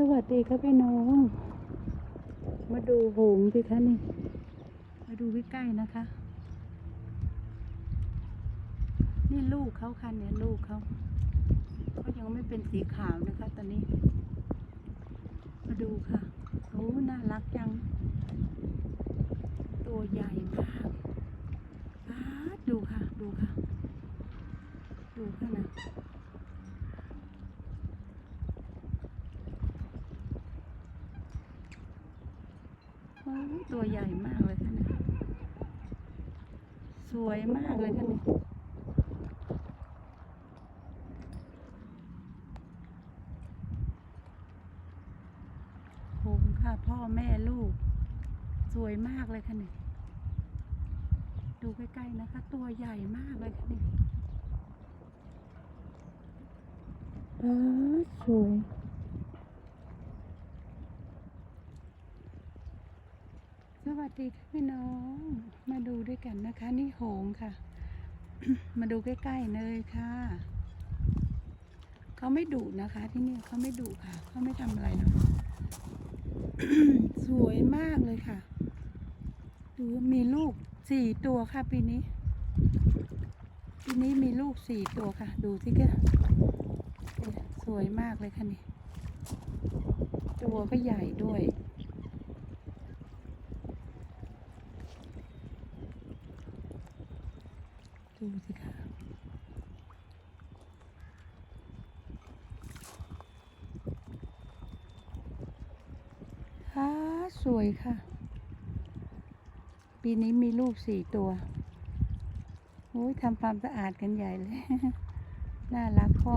สวัสดีครับพี่น้อง มาดูหงส์สิคะนี่ มาดูใกล้ๆนะคะ นี่ลูกเขาค่ะเนี่ยลูกเขาเขายังไม่เป็นสีขาวนะคะตอนนี้ มาดูค่ะโอ้น่ารักจัง ตัวใหญ่มากดดูค่ะ ดูค่ะ ดูค่ะนะ โอ้ย ตัวใหญ่มากเลยค่ะเนี่ยสวยมากเลยค่ะเนี่ยโหงค่ะพ่อแม่ลูก สวยมากเลยค่ะเนี่ยดูใกล้ๆนะคะ ตัวใหญ่มากเลยค่ะเนี่ยอ้าสวย สวัสดีค่ะพี่น้อง มาดูด้วยกันนะคะ นี่โหงค่ะ มาดูใกล้ๆเลยค่ะ เขาไม่ดุนะคะ ที่นี่เขาไม่ดุค่ะ เขาไม่ทำอะไรหรอกสวยมากเลยค่ะดูมีลูกสี่ตัวค่ะปีนี้ ปีนี้มีลูกสี่ตัวค่ะ ดูสิค่ะสวยมากเลยค่ะนี่ ตัวก็ใหญ่ด้วย ดูสิคะค่ะสวยค่ะ ปีนี้มีลูกสี่ตัวโอ้ยทำความสะอาดกันใหญ่เลย น่ารักพ่อ